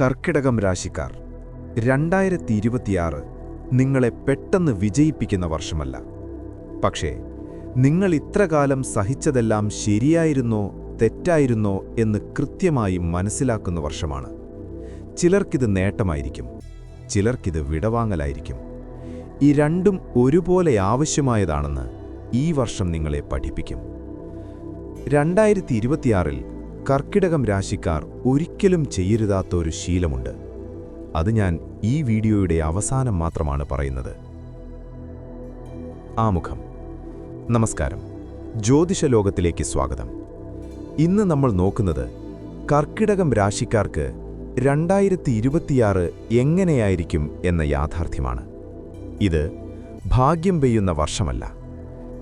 കർക്കിടകം രാശിക്കാർ രണ്ടായിരത്തി ഇരുപത്തിയാറ് നിങ്ങളെ പെട്ടെന്ന് വിജയിപ്പിക്കുന്ന വർഷമല്ല. പക്ഷേ നിങ്ങൾ ഇത്രകാലം സഹിച്ചതെല്ലാം ശരിയായിരുന്നോ തെറ്റായിരുന്നോ എന്ന് കൃത്യമായി മനസ്സിലാക്കുന്ന വർഷമാണ്. ചിലർക്കിത് നേട്ടമായിരിക്കും ചിലർക്കിത് വിടവാങ്ങലായിരിക്കും. ഈ രണ്ടും ഒരുപോലെ ആവശ്യമായതാണെന്ന് ഈ വർഷം നിങ്ങളെ പഠിപ്പിക്കും. രണ്ടായിരത്തി ഇരുപത്തിയാറിൽ കർക്കിടകം രാശിക്കാർ ഒരിക്കലും ചെയ്യരുതാത്ത ഒരു ശീലമുണ്ട്. അത് ഞാൻ ഈ വീഡിയോയുടെ അവസാനം മാത്രമാണ് പറയുന്നത്. ആമുഖം. നമസ്കാരം. ജ്യോതിഷ ലോകത്തിലേക്ക് സ്വാഗതം. ഇന്ന് നമ്മൾ നോക്കുന്നത് കർക്കിടകം രാശിക്കാർക്ക് രണ്ടായിരത്തി ഇരുപത്തിയാറ് എങ്ങനെയായിരിക്കും എന്ന യാഥാർത്ഥ്യമാണ്. ഇത് ഭാഗ്യം പെയ്യുന്ന വർഷമല്ല.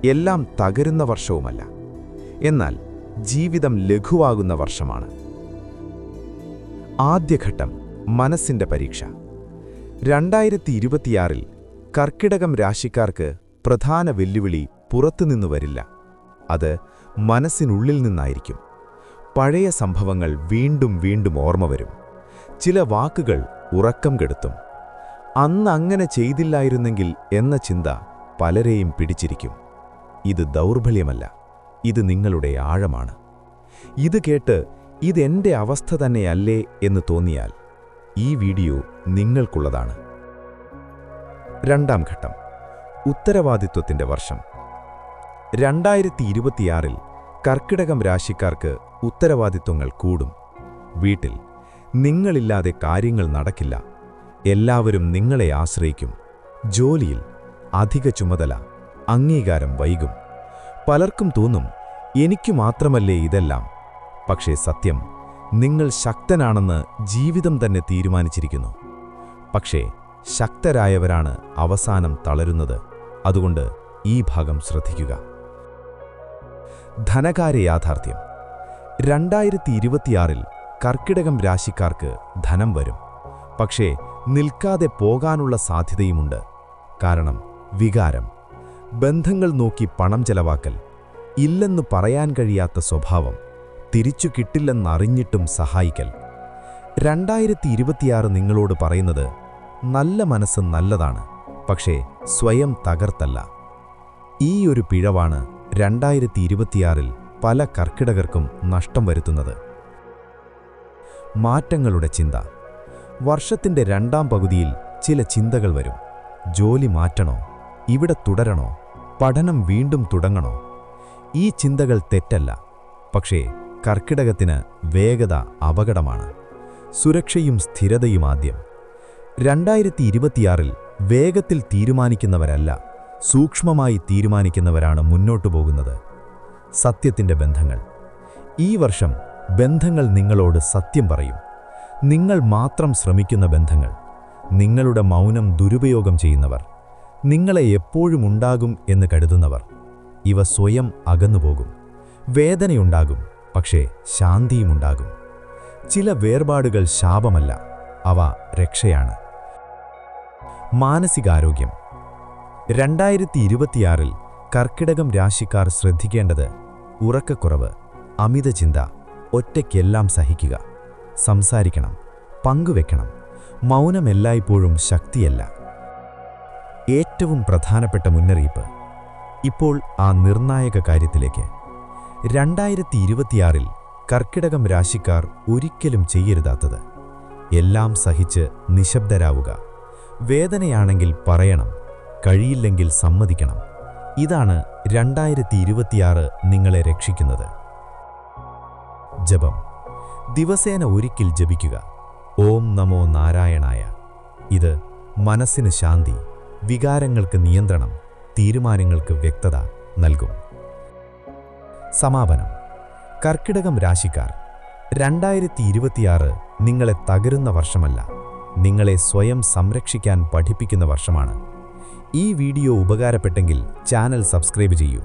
എല്ലാം തകരുന്ന വർഷവുമല്ല. എന്നാൽ ജീവിതം ലഘുവാകുന്ന വർഷമാണ്. ആദ്യഘട്ടം മനസ്സിന്റെ പരീക്ഷ. രണ്ടായിരത്തി ഇരുപത്തിയാറിൽ കർക്കിടകം രാശിക്കാർക്ക് പ്രധാന വെല്ലുവിളി പുറത്തുനിന്നു വരില്ല. അത് മനസ്സിനുള്ളിൽ നിന്നായിരിക്കും. പഴയ സംഭവങ്ങൾ വീണ്ടും വീണ്ടും ഓർമ്മ വരും. ചില വാക്കുകൾ ഉറക്കം കെടുത്തും. അന്ന് അങ്ങനെ ചെയ്തില്ലായിരുന്നെങ്കിൽ എന്ന ചിന്ത പലരെയും പിടിച്ചിരിക്കും. ഇത് ദൗർബല്യമല്ല. ഇത് നിങ്ങളുടെ ആഴമാണ്. ഇത് കേട്ട് ഇതെന്റെ അവസ്ഥ തന്നെയല്ലേ എന്ന് തോന്നിയാൽ ഈ വീഡിയോ നിങ്ങൾക്കുള്ളതാണ്. രണ്ടാം ഘട്ടം. ഉത്തരവാദിത്വത്തിന്റെ വർഷം. രണ്ടായിരത്തി ഇരുപത്തിയാറിൽ കർക്കിടകം രാശിക്കാർക്ക് ഉത്തരവാദിത്വങ്ങൾ കൂടും. വീട്ടിൽ നിങ്ങളില്ലാതെ കാര്യങ്ങൾ നടക്കില്ല. എല്ലാവരും നിങ്ങളെ ആശ്രയിക്കും. ജോലിയിൽ അധിക ചുമതല അംഗീകാരം വൈകും. പലർക്കും തോന്നും എനിക്കു മാത്രമല്ലേ ഇതെല്ലാം. പക്ഷേ സത്യം നിങ്ങൾ ശക്തനാണെന്ന് ജീവിതം തന്നെ തീരുമാനിച്ചിരിക്കുന്നു. പക്ഷേ ശക്തരായവരാണ് അവസാനം തളരുന്നത്. അതുകൊണ്ട് ഈ ഭാഗം ശ്രദ്ധിക്കുക. ധനകാര്യ യാഥാർത്ഥ്യം. രണ്ടായിരത്തി ഇരുപത്തിയാറിൽ കർക്കിടകം രാശിക്കാർക്ക് ധനം വരും. പക്ഷേ നിൽക്കാതെ പോകാനുള്ള സാധ്യതയുമുണ്ട്. കാരണം വികാരം. ബന്ധങ്ങൾ നോക്കി പണം ചെലവാക്കൽ ഇല്ലെന്ന് പറയാൻ കഴിയാത്ത സ്വഭാവം തിരിച്ചു കിട്ടില്ലെന്നറിഞ്ഞിട്ടും സഹായിക്കൽ. രണ്ടായിരത്തി ഇരുപത്തിയാറ് നിങ്ങളോട് പറയുന്നത് നല്ല മനസ്സ് നല്ലതാണ് പക്ഷേ സ്വയം തകർത്തല്ല. ഈ ഒരു പിഴവാണ് രണ്ടായിരത്തി ഇരുപത്തിയാറിൽ പല കർക്കിടകർക്കും നഷ്ടം വരുത്തുന്നത്. മാറ്റങ്ങളുടെ ചിന്ത. വർഷത്തിന്റെ രണ്ടാം പകുതിയിൽ ചില ചിന്തകൾ വരും. ജോലി മാറ്റണോ? ഇവിടെ തുടരണോ? പഠനം വീണ്ടും തുടങ്ങണോ? ഈ ചിന്തകൾ തെറ്റല്ല. പക്ഷേ കർക്കിടകത്തിന് വേഗത അപകടമാണ്. സുരക്ഷയും സ്ഥിരതയും ആദ്യം. രണ്ടായിരത്തി ഇരുപത്തിയാറിൽ വേഗത്തിൽ തീരുമാനിക്കുന്നവരല്ല സൂക്ഷ്മമായി തീരുമാനിക്കുന്നവരാണ് മുന്നോട്ടു പോകുന്നത്. സത്യത്തിന്റെ ബന്ധങ്ങൾ. ഈ വർഷം ബന്ധങ്ങൾ നിങ്ങളോട് സത്യം പറയും. നിങ്ങൾ മാത്രം ശ്രമിക്കുന്ന ബന്ധങ്ങൾ. നിങ്ങളുടെ മൗനം ദുരുപയോഗം ചെയ്യുന്നവർ. നിങ്ങളെ എപ്പോഴും ഉണ്ടാകും എന്ന് കരുതുന്നവർ. ഇവ സ്വയം അകന്നുപോകും. വേദനയുണ്ടാകും പക്ഷേ ശാന്തിയുമുണ്ടാകും ചില വേർപാടുകൾ ശാപമല്ല അവ രക്ഷയാണ്. മാനസികാരോഗ്യം. രണ്ടായിരത്തി ഇരുപത്തിയാറിൽ കർക്കിടകം രാശിക്കാർ ശ്രദ്ധിക്കേണ്ടത് ഉറക്കക്കുറവ് അമിതചിന്ത ഒറ്റയ്ക്കെല്ലാം സഹിക്കുക. സംസാരിക്കണം പങ്കുവെക്കണം. മൗനം എല്ലായ്പ്പോഴും ശക്തിയല്ല. ഏറ്റവും പ്രധാനപ്പെട്ട മുന്നറിയിപ്പ്. ഇപ്പോൾ ആ നിർണായക കാര്യത്തിലേക്ക്. രണ്ടായിരത്തി ഇരുപത്തിയാറിൽ കർക്കിടകം രാശിക്കാർ ഒരിക്കലും ചെയ്യരുതാത്തത്. എല്ലാം സഹിച്ച് നിശബ്ദരാവുക. വേദനയാണെങ്കിൽ പറയണം. കഴിയില്ലെങ്കിൽ സമ്മതിക്കണം. ഇതാണ് രണ്ടായിരത്തി ഇരുപത്തിയാറ് നിങ്ങളെ രക്ഷിക്കുന്നത്. ജപം. ദിവസേന ഒരിക്കൽ ജപിക്കുക. ഓം നമോ നാരായണായ. ഇത് മനസ്സിന് ശാന്തി. വികാരങ്ങൾക്ക് നിയന്ത്രണം തീരുമാനങ്ങൾക്ക് വ്യക്തത നൽകും. സമാപനം. കർക്കിടകം രാശിക്കാർ രണ്ടായിരത്തി ഇരുപത്തിയാറ് നിങ്ങളെ തകരുന്ന വർഷമല്ല നിങ്ങളെ സ്വയം സംരക്ഷിക്കാൻ പഠിപ്പിക്കുന്ന വർഷമാണ്. ഈ വീഡിയോ ഉപകാരപ്പെട്ടെങ്കിൽ ചാനൽ സബ്സ്ക്രൈബ് ചെയ്യൂ.